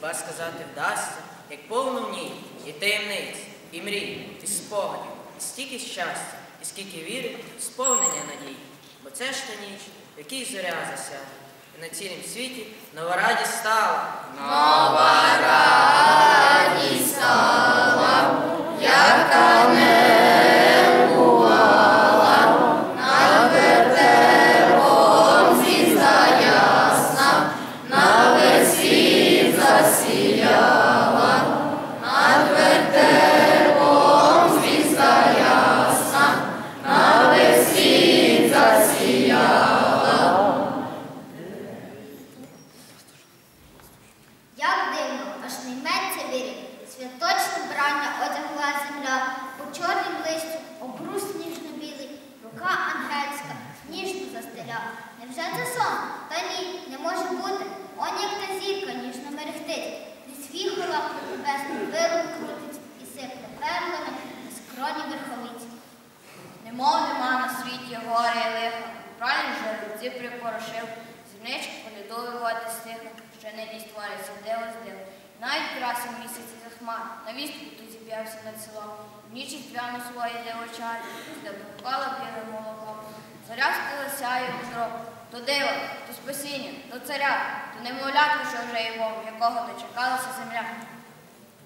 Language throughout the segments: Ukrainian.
хіба сказати вдасться, як повно в ній і таємниць, і мрій, і спогадів, і стільки щастя, і скільки віри, сповнення надій. Бо це ж та ніч, в якій зоря засяла, і на цілім світі нова радість стала. Як по чорнім листю обрус ніжно-білий, рука ангельська ніжно застеля. Невже це сон? Та ні, не може бути. Он як та зірка ніжно мерехтить, десь віхола небесним вилом крутить і сипле перлами на скроні верховиці. Немов нема на світі горе і лиха, правильно жеребці припорошив, зірнички полідові води стихли, що не лість твориться, диво здив. Навіть красив місяць за хмар, на вістку зіп'явся над селом, в ніч прямо своє дивочар, здобувала біле молоко. Стила сяє у зрок, то диво, то спасіння, то царя, то немовлятко, що вже є Бог, якого дочекалася земля.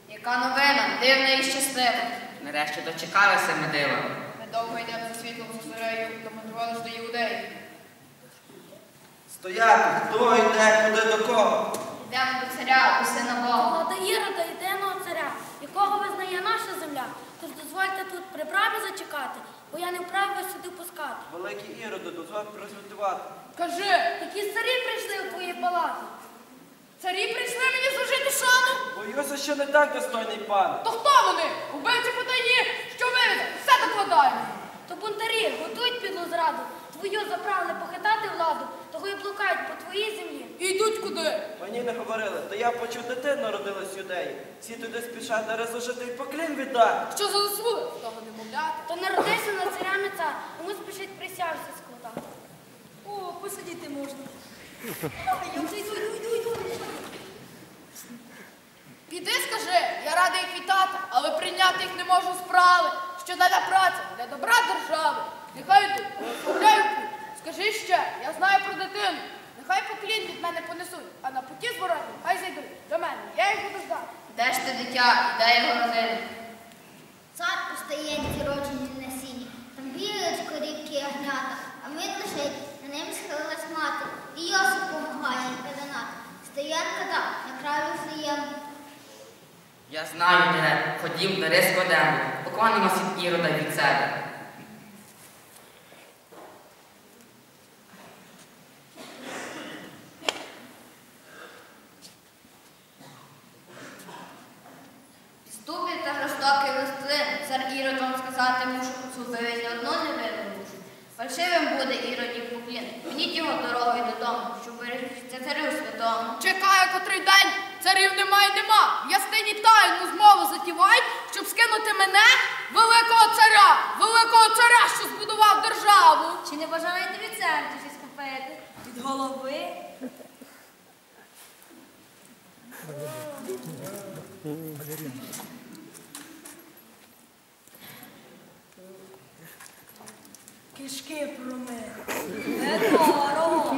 Яка новина, дивна і щаслива. Нарешті дочекалися ми дива. Ми довго йдемо за світлом за зорею, домандрували ж до іудеї. Стояти, хто йде, куди до кого? Йдемо до царя, до сина Бога. До Ірода єдиного якого визнає наша земля. Тож дозвольте тут при брамі зачекати, бо я не вправі вас сюди пускати. Великі іроди, дозволь прозвітувати. Кажи, які царі прийшли у твої палати? Царі прийшли мені служити шану. Боюся, що не так, достойний пане. То хто вони? Убивці потайні, що виведе? Все докладаємо. То бунтарі готують підлу зраду, твою заправили похитати владу, того і блукають по твоїй землі. І йдуть куди? Мені не говорили, то я почув дитину народилась юдеї. Всі туди спішать на розложити і поклін віддати. Що за заслуги? Того не мовляти. То народився над царями цар, йому спішить присягся складати. О, посидіти можна. Піди скажи, я радий їх вітати, але прийняти їх не можу справи. Що дана праця для добра держави. Нехай йдуть, путь. Скажи ще, я знаю про дитину. Нехай поклін від мене понесуть, а на путі зворотні хай зайдуть до мене. Я їх буду ждати. Де ж ти дитя, і де його родина? Цар постає роджені на сіні, там білочко рідкі ягнята, а мід лежить, на ним схилилась мати, і Йосип помагає їм пеленати. Стоянка там, на краю Вифлеєму. Я знаю де, ходім до складемо, поклонимося від ірода від себе. Фальшивим буде Іродів поклін, Ведіть його дорогою додому, щоб берегтися царю святому. Чекає котрий день, царів немає й нема. В яснині тайну змову затівають, щоб скинути мене, великого царя, великого царя, що збудував державу. Чи не бажаєте від серця щось купити? Від голови? Кишки промив. Недорого.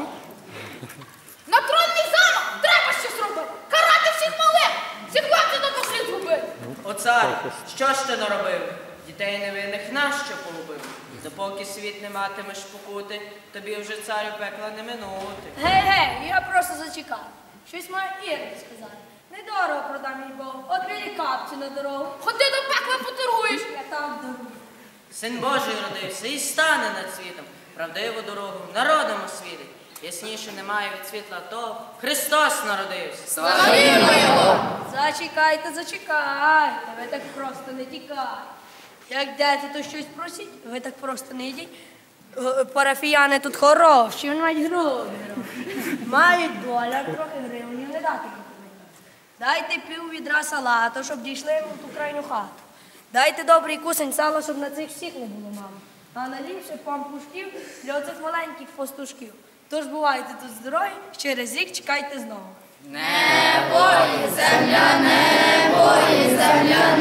На тронний замок треба щось робити. Карати всіх малих, всіх хлопців до згубити. О царю, що ж ти наробив? Дітей невинних нащо погубив? Допоки світ не матимеш покути, тобі вже царю пекла не минути. Гей, гей, я просто зачекав. Щось має Ірод сказати. Недорого продам їй Бог. От мені капці на дорогу. Ходи до пекла поторгуєш. Я там дорогу. Син Божий родився і стане над світом, правдиву дорогу народом освітить. Ясніше немає від світла того, Христос народився. Славімо його! Зачекайте, зачекайте, ви так просто не тікайте. Як йдете, то щось просіть, ви так просто не йдіть. Е, Парафіяни тут хороші, вони мають гроші. Мають доляр, трохи гривень, не дати. Дайте пів відра салату, щоб дійшли в ту крайню хату. Дайте добрий кусень сала, щоб на цих всіх не було мало. А наліпше пампушків для оцих маленьких пастушків. Тож бувайте тут здорові, через рік чекайте знову. Небо і земля, небо і земля.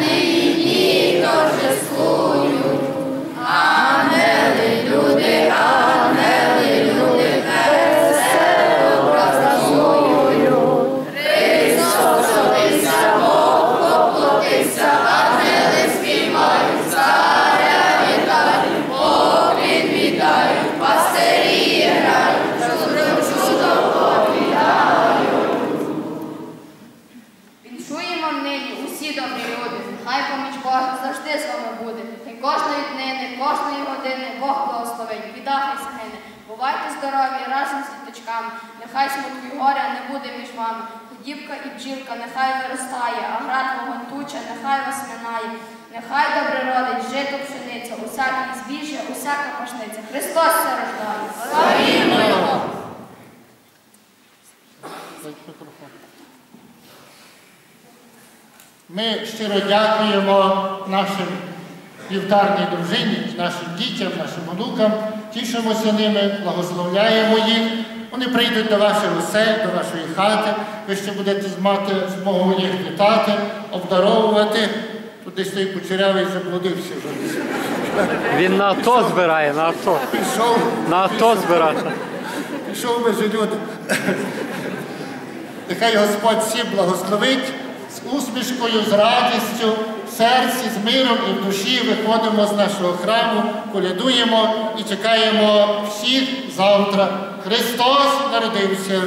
Здорові разом з діточками, нехай смутку й горя не буде між вами. Худібка і бджілка нехай виростає, а град вогонь нехай вас минає. Нехай добре родить жито пшениця, усяке збіжжя, усяка пашниця. Христос рождає. Славімо його! Ми щиро дякуємо нашим вівтарній дружині, нашим дітям, нашим онукам, тішимося ними, благословляємо їх. Вони прийдуть до ваших осель, до вашої хати. Ви ще будете мати змогу їх вітати, обдаровувати. Тут десь той кучерявий заблудився вже. Він на АТО збирає, на АТО. Пішов, На АТО збирати. пішов межі люди. Нехай Господь всіх благословить усмішкою, з радістю, в серці, з миром і в душі виходимо з нашого храму, колядуємо і чекаємо всіх завтра. Христос народився.